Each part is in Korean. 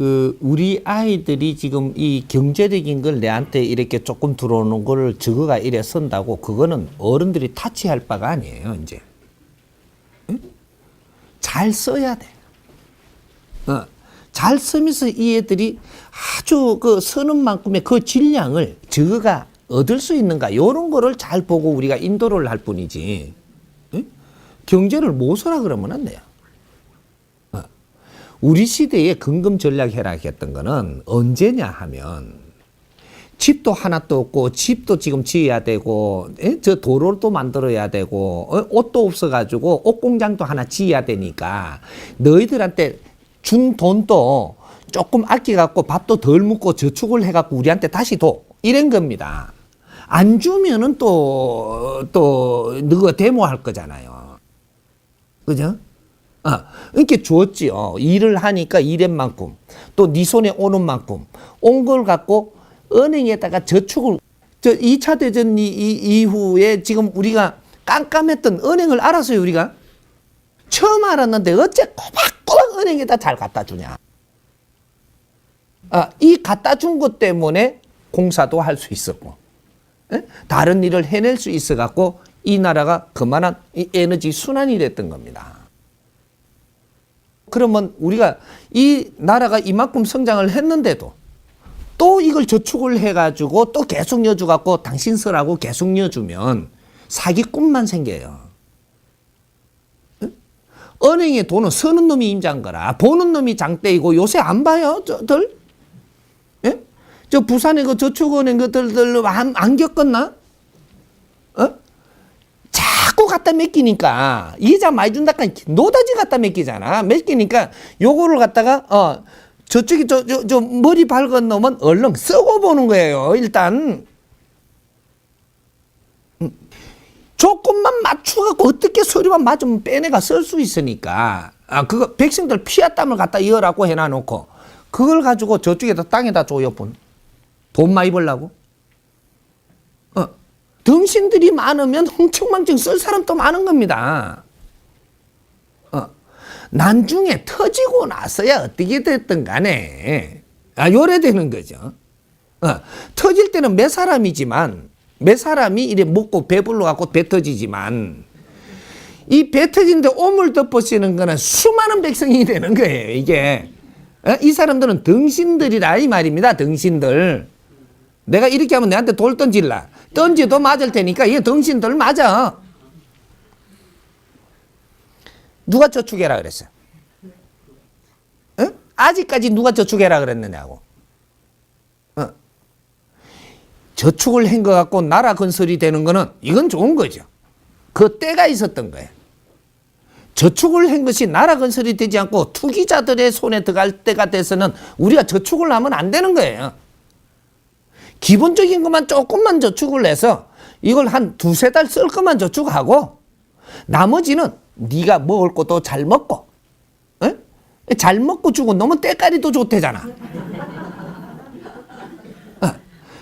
그 우리 아이들이 지금 이 경제적인 걸 내한테 이렇게 조금 들어오는 걸 저거가 이래 쓴다고 그거는 어른들이 타치할 바가 아니에요 이제 응? 잘 써야 돼. 어, 잘 쓰면서 이 애들이 아주 그 쓰는 만큼의 그 질량을 저거가 얻을 수 있는가 요런 거를 잘 보고 우리가 인도를 할 뿐이지 응? 경제를 못 써라 그러면 안 돼요. 어. 우리 시대에 근금 전략 해락했던 거는 언제냐 하면 집도 하나도 없고 집도 지금 지어야 되고 에? 저 도로도 만들어야 되고 어? 옷도 없어가지고 옷 공장도 하나 지어야 되니까 너희들한테 준 돈도 조금 아껴갖고 밥도 덜 먹고 저축을 해갖고 우리한테 다시 도 이런 겁니다. 안 주면은 또, 또, 너가 데모할 거잖아요. 그죠? 아, 이렇게 주었지요. 일을 하니까 일한 만큼, 또 네 손에 오는 만큼, 온 걸 갖고 은행에다가 저축을, 저 2차 대전 이, 이, 이후에 지금 우리가 깜깜했던 은행을 알았어요, 우리가? 처음 알았는데 어째 꼬박꼬박 은행에다 잘 갖다 주냐. 아, 이 갖다 준 것 때문에 공사도 할 수 있었고, 에? 다른 일을 해낼 수 있어 갖고 이 나라가 그만한 이 에너지 순환이 됐던 겁니다. 그러면 우리가 이 나라가 이만큼 성장을 했는데도 또 이걸 저축을 해가지고 또 계속 넣어주갖고 당신 쓰라고 계속 넣어주면 사기꾼만 생겨요. 응? 은행에 돈은 쓰는 놈이 임자인 거라 보는 놈이 장대이고 요새 안 봐요 저들 예? 저 부산에 그 저축은행 그들들 안, 안 겪었나? 갖다 맡기니까 이자 많이 준다까 노다지 갖다 맡기잖아. 맡기니까 요거를 갖다가 어 저쪽이 저, 저, 저 머리 밝은 놈은 얼른 쓰고 보는 거예요. 일단 음. 조금만 맞춰갖고 어떻게 소리만 맞으면 빼내가 쓸 수 있으니까 아 그거 백성들 피하땀을 갖다 이어라고 해놔놓고 그걸 가지고 저쪽에다 땅에다 줘요 본. 돈 많이 벌라고? 어. 등신들이 많으면 흥청망청 쓸 사람도 많은 겁니다. 어. 난중에 터지고 나서야 어떻게 됐든 간에, 아, 요래되는 거죠. 어. 터질 때는 몇 사람이지만, 몇 사람이 이래 먹고 배불러 갖고 배 터지지만, 이 배 터진데 오물 덮어쓰는 거는 수많은 백성이 되는 거예요, 이게. 어? 이 사람들은 등신들이라 이 말입니다. 등신들. 내가 이렇게 하면 내한테 돌 던질라. 던지도 맞을 테니까 이게 등신들 맞아. 누가 저축해라 그랬어? 어? 아직까지 누가 저축해라 그랬느냐고. 어. 저축을 한것 같고 나라 건설이 되는 거는 이건 좋은 거죠. 그 때가 있었던 거예요. 저축을 한 것이 나라 건설이 되지 않고 투기자들의 손에 들어갈 때가 돼서는 우리가 저축을 하면 안 되는 거예요. 기본적인 것만 조금만 저축을 해서 이걸 한 두세 달 쓸 것만 저축하고 나머지는 네가 먹을 것도 잘 먹고 에? 잘 먹고 죽은 놈은 때깔이도 좋대잖아. 어,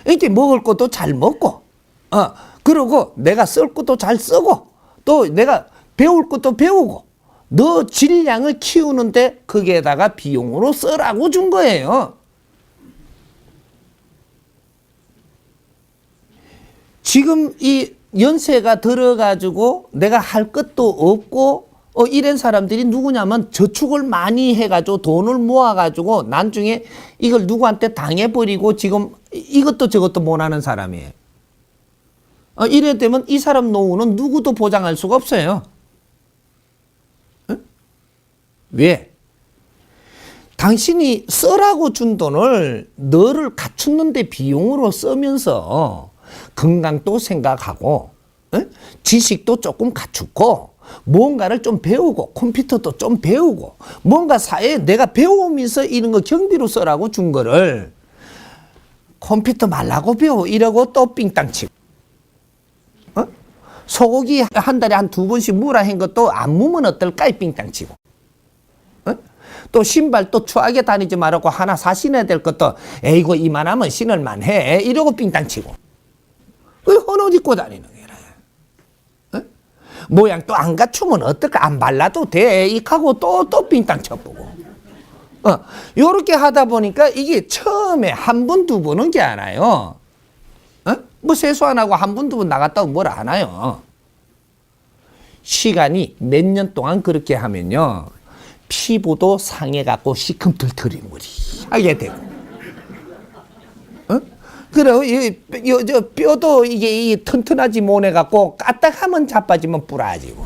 이렇게 먹을 것도 잘 먹고 어, 그러고 내가 쓸 것도 잘 쓰고 또 내가 배울 것도 배우고 너 질량을 키우는데 거기에다가 비용으로 쓰라고 준 거예요. 지금 이 연세가 들어가지고 내가 할 것도 없고 어 이런 사람들이 누구냐면 저축을 많이 해가지고 돈을 모아가지고 나중에 이걸 누구한테 당해버리고 지금 이것도 저것도 못하는 사람이에요. 어 이래 되면 이 사람 노후는 누구도 보장할 수가 없어요. 응? 왜? 당신이 쓰라고 준 돈을 너를 갖추는데 비용으로 쓰면서 건강도 생각하고 어? 지식도 조금 갖추고 뭔가를 좀 배우고 컴퓨터도 좀 배우고 뭔가 사회에 내가 배우면서 이런 거 경비로 써라고 준 거를 컴퓨터 말라고 배워 이러고 또 삥땅 치고 어? 소고기 한 달에 한 두 번씩 무라 한 것도 안 무면 어떨까 이 삥땅 치고 어? 또 신발 또 추하게 다니지 말고 하나 사신어야 될 것도 에이고 이만하면 신을만 해 이러고 삥땅 치고 왜 헌옷 입고 다니는? 어? 모양 또 안 갖추면 어떨까? 안 발라도 돼. 이하고 또, 또 빙땅 쳐보고. 어, 요렇게 하다 보니까 이게 처음에 한 번, 두 번은 게안 와요. 어? 뭐 세수 안 하고 한 번, 두 번 나갔다고 뭘안 와요. 시간이 몇 년 동안 그렇게 하면요. 피부도 상해갖고 시큼틀틀이 물이 하게 되고. 어? 그리고 이, 요, 저 뼈도 이게 이 튼튼하지 못해 갖고 까딱하면 자빠지면 부러지고.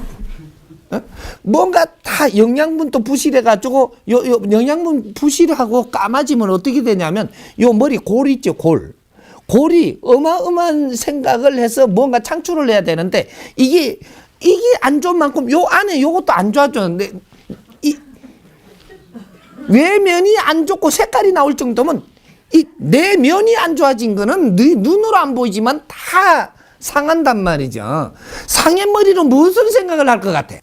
어? 뭔가 다 영양분도 부실해 가지고 요, 요 영양분 부실하고 까마지면 어떻게 되냐면 요 머리 골 있죠 골 골이 어마어마한 생각을 해서 뭔가 창출을 해야 되는데 이게 이게 안 좋은 만큼 요 안에 요것도 안 좋아졌는데 이 외면이 안 좋고 색깔이 나올 정도면 이 내면이 안 좋아진 거는 네 눈으로 안 보이지만 다 상한단 말이죠. 상해 머리로 무슨 생각을 할 것 같아?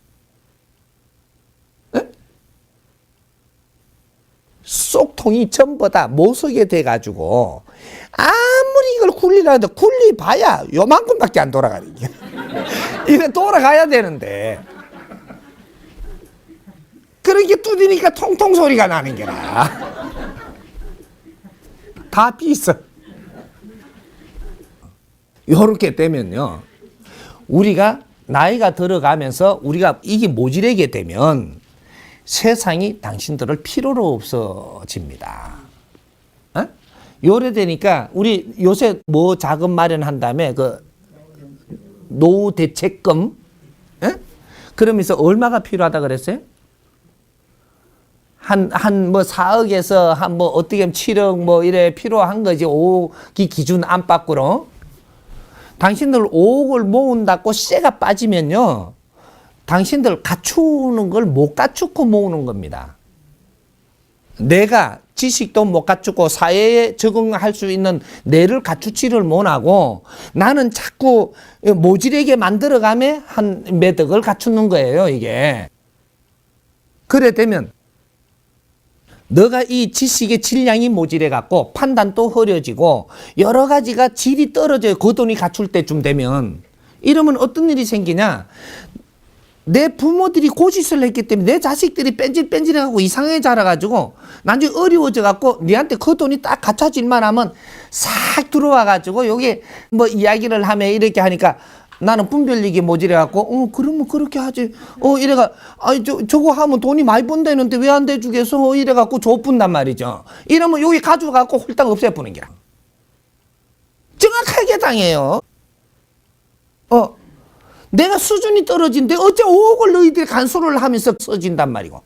쏙통이 전부 다 모서게 돼가지고 아무리 이걸 굴리라 해도 굴리 봐야 요만큼밖에 안 돌아가는 게 이거 돌아가야 되는데 그렇게 두드니까 통통 소리가 나는 게라 다 비싸 요렇게 되면요 우리가 나이가 들어가면서 우리가 이게 모질하게 되면 세상이 당신들을 필요로 없어집니다. 어? 요래 되니까 우리 요새 뭐 자금 마련한 다음에 그 노후 대책금 예? 그러면서 얼마가 필요하다 그랬어요? 한 한 뭐 4억에서 한 뭐 어떻게 하면 7억 뭐 이래 필요한 거지 5억이 기준 안팎으로 당신들 5억을 모은다고 쇠가 빠지면요. 당신들 갖추는 걸 못 갖추고 모으는 겁니다. 내가 지식도 못 갖추고 사회에 적응할 수 있는 뇌를 갖추지를 못하고 나는 자꾸 모질하게 만들어가며 한 매덕을 갖추는 거예요, 이게. 그래 되면 너가 이 지식의 질량이 모질해 갖고 판단도 흐려지고 여러 가지가 질이 떨어져요. 그 돈이 갖출 때쯤 되면 이러면 어떤 일이 생기냐? 내 부모들이 고짓을 했기 때문에 내 자식들이 뺀질뺀질해갖고 이상하게 자라가지고 나중에 어려워져갖고 니한테 그 돈이 딱 갖춰질만 하면 싹 들어와가지고 여기 뭐 이야기를 하면 이렇게 하니까 나는 분별력이 모질해갖고 어 그러면 그렇게 하지. 어 이래가 아이 저 저거 하면 돈이 많이 번다는데 왜안 대주겠어? 어, 이래갖고 줘뿐단 말이죠. 이러면 여기 가져가갖고 홀딱 없애보는 게야 정확하게 당해요. 어 내가 수준이 떨어진데 어째 5억을 너희들이 간소를 하면서 써진단 말이고